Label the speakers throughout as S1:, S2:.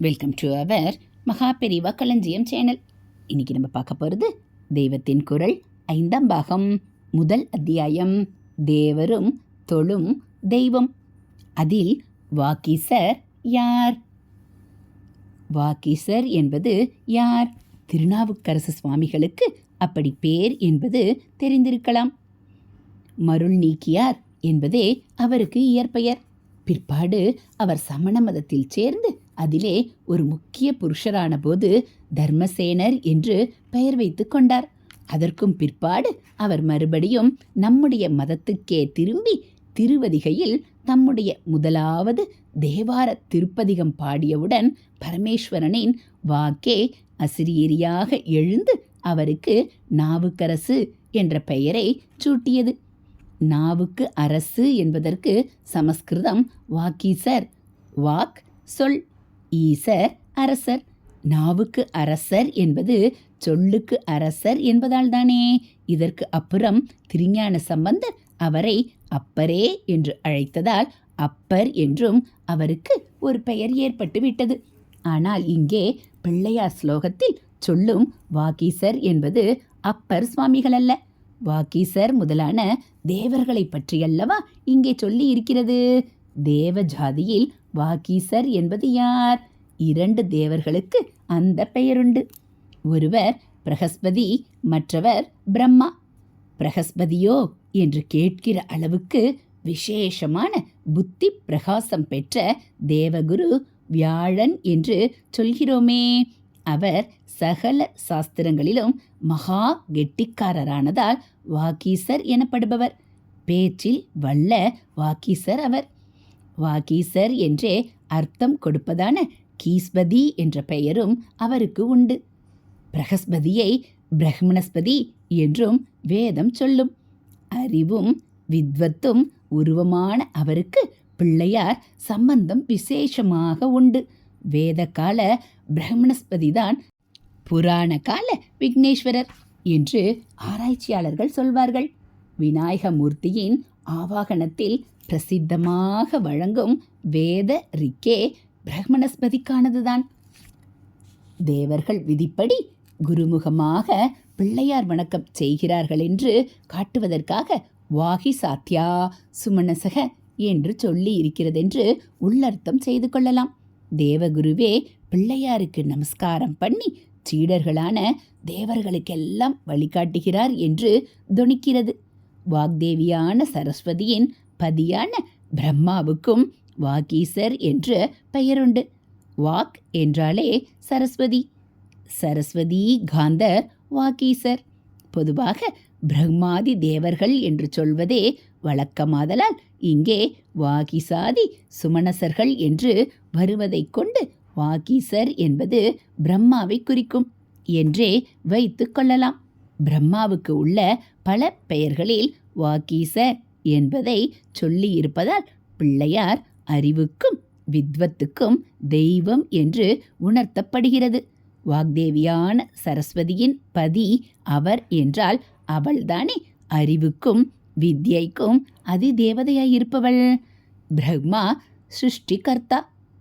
S1: Welcome to our Maha Periyava களஞ்சியம் channel இன்னைக்கு நம்ம பார்க்க போகிறது தெய்வத்தின் குரல் ஐந்தாம் பாகம் முதல் அத்தியாயம் தேவரும் தொழும் தெய்வம். அதில் வாக்கீசர் யார்? வாக்கீசர் என்பது யார்? திருநாவுக்கரசு சுவாமிகளுக்கு அப்படி பேர் என்பது தெரிந்திருக்கலாம். மருள் நீக்கியார் என்பதே அவருக்கு இயற்பெயர். பிற்பாடு அவர் சமண மதத்தில் சேர்ந்து அதிலே ஒரு முக்கிய புருஷரான போது தர்மசேனர் என்று பெயர் வைத்து கொண்டார். அதற்கும் பிற்பாடு அவர் மறுபடியும் நம்முடைய மதத்துக்கே திரும்பி திருவதிகையில் தம்முடைய முதலாவது தேவார திருப்பதிகம் பாடியவுடன் பரமேஸ்வரனின் வாக்கே அசிரியரியாக எழுந்து அவருக்கு நாவுக்கரசு என்ற பெயரை சூட்டியது. நாவுக்கு அரசு என்பதற்கு சமஸ்கிருதம் வாக்கீசர் வாக் சொல் ஈசர் அரசர். நாவுக்கு அரசர் என்பது சொல்லுக்கு அரசர் என்பதால் தானே இதற்கு அப்புறம் திருஞான சம்பந்தர் அவரை அப்பரே என்று அழைத்ததால் அப்பர் என்றும் அவருக்கு ஒரு பெயர் ஏற்பட்டு விட்டது. ஆனால் இங்கே பிள்ளையார் ஸ்லோகத்தில் சொல்லும் வாகீசர் என்பது அப்பர் சுவாமிகள் அல்ல வாக்கீசர் முதலான தேவர்களை பற்றியல்லவா இங்கே சொல்லி இருக்கிறது தேவ ஜாதியில் வாக்கீசர் என்பது யார்? இரண்டு தேவர்களுக்கு அந்த பெயருண்டு. ஒருவர் பிரகஸ்பதி மற்றவர் பிரம்மா. பிரகஸ்பதியோ என்று கேட்கிற அளவுக்கு விசேஷமான புத்தி பிரகாசம் பெற்ற தேவகுரு வியாழன் என்று சொல்கிறோமே. அவர் சகல சாஸ்திரங்களிலும் மகா கெட்டிக்காரரானதால் வாக்கீசர் எனப்படுபவர். பேச்சில் வல்ல வாக்கீசர் அவர். வாகீசர் என்றே அர்த்தம் கொடுப்பதான கீஸ்பதி என்ற பெயரும் அவருக்கு உண்டு. பிரகஸ்பதியை பிரஹ்மணஸ்பதி என்றும் வேதம் சொல்லும். அறிவும் வித்வத்தும் உருவமான அவருக்கு பிள்ளையார் சம்பந்தம் விசேஷமாக உண்டு. வேத கால பிரம்மணஸ்பதிதான் புராண கால விக்னேஸ்வரர் என்று ஆராய்ச்சியாளர்கள் சொல்வார்கள். விநாயகமூர்த்தியின் ஆவாகனத்தில் பிரசித்தமாக வழங்கும் வேத ரிக்கே பிரம்மணஸ்பதிக்கானதுதான் தேவர்கள் விதிப்படி குருமுகமாக பிள்ளையார் வணக்கம் செய்கிறார்கள் என்று காட்டுவதற்காக வாகி சாத்தியா சுமணசக என்று சொல்லி இருக்கிறதென்று உள்ளர்த்தம் செய்து கொள்ளலாம். தேவகுருவே பிள்ளையாருக்கு நமஸ்காரம் பண்ணி சீடர்களான தேவர்களுக்கெல்லாம் வழிகாட்டுகிறார் என்று தொனிக்கிறது வாக்தேவியான சரஸ்வதியின் பதியான பிரம்மாவுக்கும் வாகீசர் என்ற பெயருண்டு. வாக் என்றாலே சரஸ்வதி. சரஸ்வதி காந்தர் வாகீசர். பொதுவாக பிரம்மாதி தேவர்கள் என்று சொல்வதே வழக்கமாதலால் இங்கே வாகிசாதி சுமணசர்கள் என்று வருவதைக் கொண்டு வாகீசர் என்பது பிரம்மாவை குறிக்கும் என்றே வைத்து கொள்ளலாம். பிரம்மாவுக்கு உள்ள பல பெயர்களில் வாகீசர் என்பதை சொல்லியிருப்பதால் பிள்ளையார் அறிவுக்கும் வித்வத்துக்கும் தெய்வம் என்று உணர்த்தப்படுகிறது. வாக்தேவியான சரஸ்வதியின் பதி அவர் என்றால் அவள்தானே அறிவுக்கும் வித்யைக்கும் அதிதேவதையாயிருப்பவள். பிரம்மா சிருஷ்டிகர்த்தா.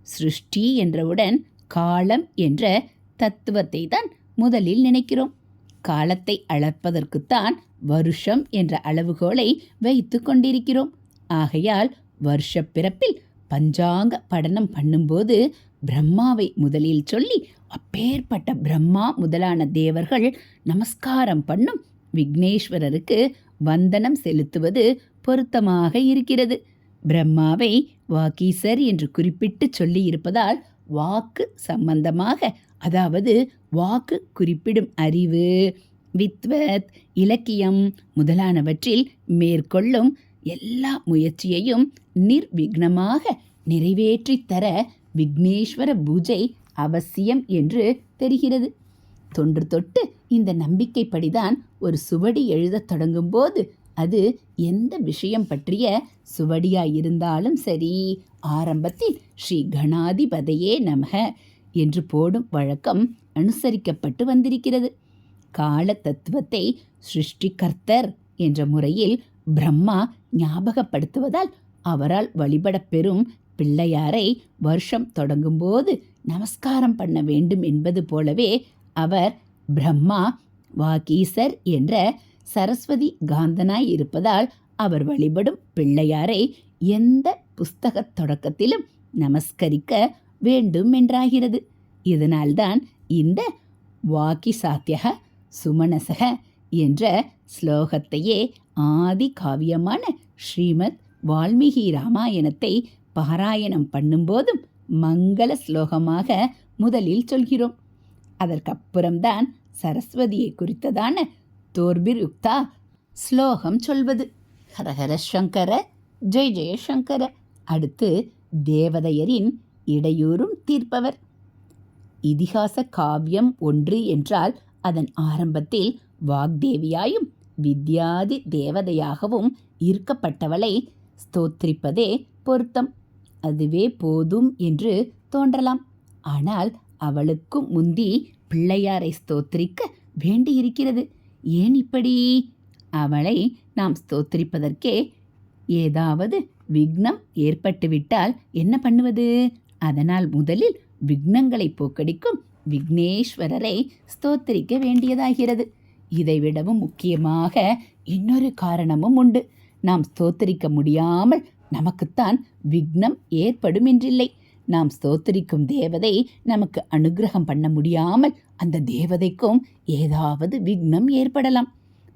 S1: சிருஷ்டி என்றவுடன் காலம் என்ற தத்துவத்தை தான் முதலில் நினைக்கிறோம். காலத்தை அளப்பதற்குத்தான் வருஷம் என்ற அளவுகோலை வைத்து கொண்டிருக்கிறோம். ஆகையால் வருஷ பிறப்பில் பஞ்சாங்க படனம் பண்ணும்போது பிரம்மாவை முதலில் சொல்லி அப்பேற்பட்ட பிரம்மா முதலான தேவர்கள் நமஸ்காரம் பண்ணும் விக்னேஸ்வரருக்கு வந்தனம் செலுத்துவது பொருத்தமாக இருக்கிறது. பிரம்மாவை வாக்கீசர் என்று குறிப்பிட்டு சொல்லி இருப்பதால் வாக்கு சம்பந்தமாக அதாவது வாக்கு குறிப்பிடும் அறிவு வித்வத் இலக்கியம் முதலானவற்றில் மேற்கொள்ளும் எல்லா முயற்சியையும் நிர்விக்னமாக நிறைவேற்றித் தர விக்னேஸ்வர பூஜை அவசியம் என்று தெரிகிறது. தொன்று தொட்டு இந்த நம்பிக்கைப்படிதான் ஒரு சுவடி எழுதத் தொடங்கும்போது அது எந்த விஷயம் பற்றிய சுவடியாயிருந்தாலும் சரி ஆரம்பத்தில் ஸ்ரீ கணாதிபதையே நமக. என்று போடும் வழக்கம் அனுசரிக்கப்பட்டு வந்திருக்கிறது. கால தத்துவத்தை சிருஷ்டிகர்த்தர் என்ற முறையில் பிரம்மா ஞாபகப்படுத்துவதால் அவரால் வழிபட பெறும் பிள்ளையாரை வருஷம் தொடங்கும்போது நமஸ்காரம் பண்ண வேண்டும் என்பது போலவே அவர் பிரம்மா வாகீசர் என்ற சரஸ்வதி காந்தனாய் இருப்பதால் அவர் வழிபடும் பிள்ளையாரை எந்த புஸ்தகத் தொடக்கத்திலும் நமஸ்கரிக்க வேண்டும் என்றாகிறது. இதனால்தான் இந்த வாக்கி சாத்தியக சுமனசக என்ற ஸ்லோகத்தையே ஆதி காவியமான ஸ்ரீமத் வால்மீகி ராமாயணத்தை பாராயணம் பண்ணும்போதும் மங்கள ஸ்லோகமாக முதலில் சொல்கிறோம். அதற்கப்புறம்தான் சரஸ்வதியை குறித்ததான தோர்பிர் யுக்தா ஸ்லோகம் சொல்வது. ஹரஹர சங்கர ஜெய் ஜெய சங்கர. அடுத்து தேவதையரின் இடையூறும் தீர்ப்பவர். இதிகாச காவியம் ஒன்று என்றால் அதன் ஆரம்பத்தில் வாக்தேவியாயும் வித்யாதி தேவதையாகவும் ஈர்க்கப்பட்டவளை ஸ்தோத்திரிப்பதே பொருத்தம். அதுவே போதும் என்று தோன்றலாம். ஆனால் அவளுக்கும் முந்தி பிள்ளையாரை ஸ்தோத்திரிக்க வேண்டியிருக்கிறது. ஏன் இப்படி? அவளை நாம் ஸ்தோத்திரிப்பதற்கே ஏதாவது விக்னம் ஏற்பட்டுவிட்டால் என்ன பண்ணுவது? அதனால் முதலில் விக்னங்களை போக்கடிக்கும் விக்னேஸ்வரரை ஸ்தோத்திரிக்க வேண்டியதாகிறது. இதைவிடவும் முக்கியமாக இன்னொரு காரணமும் உண்டு. நாம் ஸ்தோத்திரிக்க முடியாமல் நமக்குத்தான் விக்னம் ஏற்படும் என்றில்லை நாம் ஸ்தோத்திரிக்கும் தேவதை நமக்கு அனுகிரகம் பண்ண முடியாமல் அந்த தேவதைக்கும் ஏதாவது விக்னம் ஏற்படலாம்.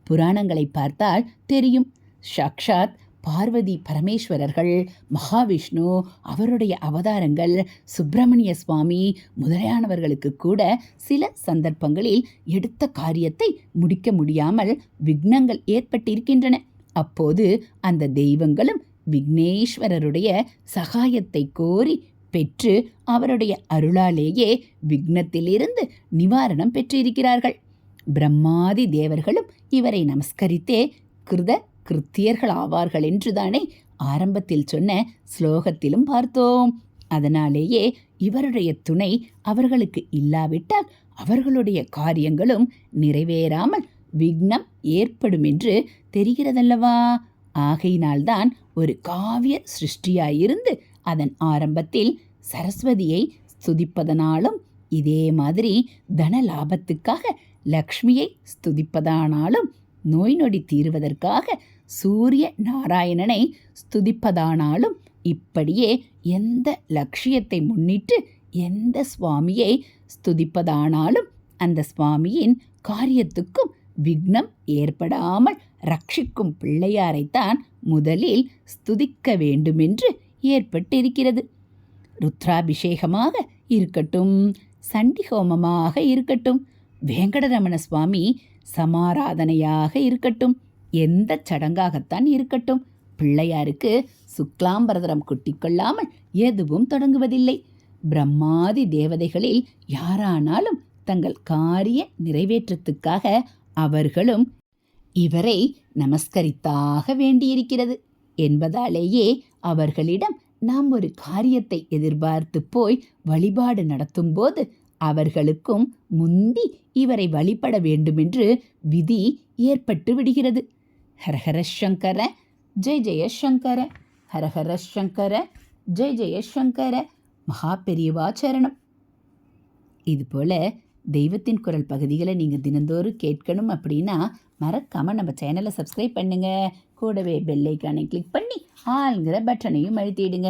S1: புராணங்களை பார்த்தால் தெரியும். சாக்ஷாத் பார்வதி பரமேஸ்வரர்கள் மகாவிஷ்ணு அவருடைய அவதாரங்கள் சுப்பிரமணிய சுவாமி முதலியானவர்களுக்கு கூட சில சந்தர்ப்பங்களில் எடுத்த காரியத்தை முடிக்க முடியாமல் விக்னங்கள் ஏற்பட்டிருக்கின்றன. அப்போது அந்த தெய்வங்களும் விக்னேஸ்வரருடைய சகாயத்தை கோரி பெற்று அவருடைய அருளாலேயே விக்னத்திலிருந்து நிவாரணம் பெற்றிருக்கிறார்கள். பிரம்மாதி தேவர்களும் இவரை நமஸ்கரித்தே கிருத கிருத்தியர்கள் ஆவார்கள் என்றுதானே ஆரம்பத்தில் சொன்ன ஸ்லோகத்திலும் பார்த்தோம். அதனாலேயே இவருடைய துணை அவர்களுக்கு இல்லாவிட்டால் அவர்களுடைய காரியங்களும் நிறைவேறாமல் விக்னம் ஏற்படும் என்று தெரிகிறதல்லவா? ஆகையினால்தான் ஒரு காவிய சிருஷ்டியாயிருந்து அதன் ஆரம்பத்தில் சரஸ்வதியை ஸ்துதிப்பதனாலும் இதே மாதிரி தன லாபத்துக்காக லக்ஷ்மியை ஸ்துதிப்பதானாலும் நோய் நொடி தீருவதற்காக சூரிய நாராயணனை ஸ்துதிப்பதானாலும் இப்படியே எந்த லட்சியத்தை முன்னிட்டு எந்த சுவாமியை ஸ்துதிப்பதானாலும் அந்த சுவாமியின் காரியத்துக்கும் விக்னம் ஏற்படாமல் ரட்சிக்கும் பிள்ளையாரைத்தான் முதலில் ஸ்துதிக்க வேண்டுமென்று ஏற்பட்டிருக்கிறது. ருத்ராபிஷேகமாக இருக்கட்டும் சண்டி ஹோமமாக இருக்கட்டும் வேங்கடரமண சுவாமி சமாராதனையாக இருக்கட்டும். எந்த சடங்காகத்தான் இருக்கட்டும். பிள்ளையாருக்கு சுக்லாம்பரதரம் குட்டிக்கொள்ளாமல் எதுவும் தொடங்குவதில்லை. பிரம்மாதி தேவதைகளில் யாரானாலும் தங்கள் காரிய நிறைவேற்றத்துக்காக அவர்களும் இவரை நமஸ்கரித்தாக வேண்டியிருக்கிறது. என்பதாலேயே அவர்களிடம் நாம் ஒரு காரியத்தை எதிர்பார்த்து போய் வழிபாடு நடத்தும்போது அவர்களுக்கும் முந்தி இவரை வழிபட வேண்டுமென்று விதி ஏற்பட்டு விடுகிறது. ஹரஹர சங்கர ஜெய் ஜெயசங்கர ஹரஹர சங்கர ஜெய் ஜெயசங்கர மகா மகா பெரியவாச்சரணம் இதுபோல் தெய்வத்தின் குரல் பகுதிகளை நீங்கள் தினந்தோறும் கேட்கணும் அப்படின்னா மறக்காமல் நம்ம சேனலை சப்ஸ்கிரைப் பண்ணுங்கள் கூடவே பெல்லைக்கானை கிளிக் பண்ணி ஆளுங்கிற பட்டனையும் அழுத்திடுங்க.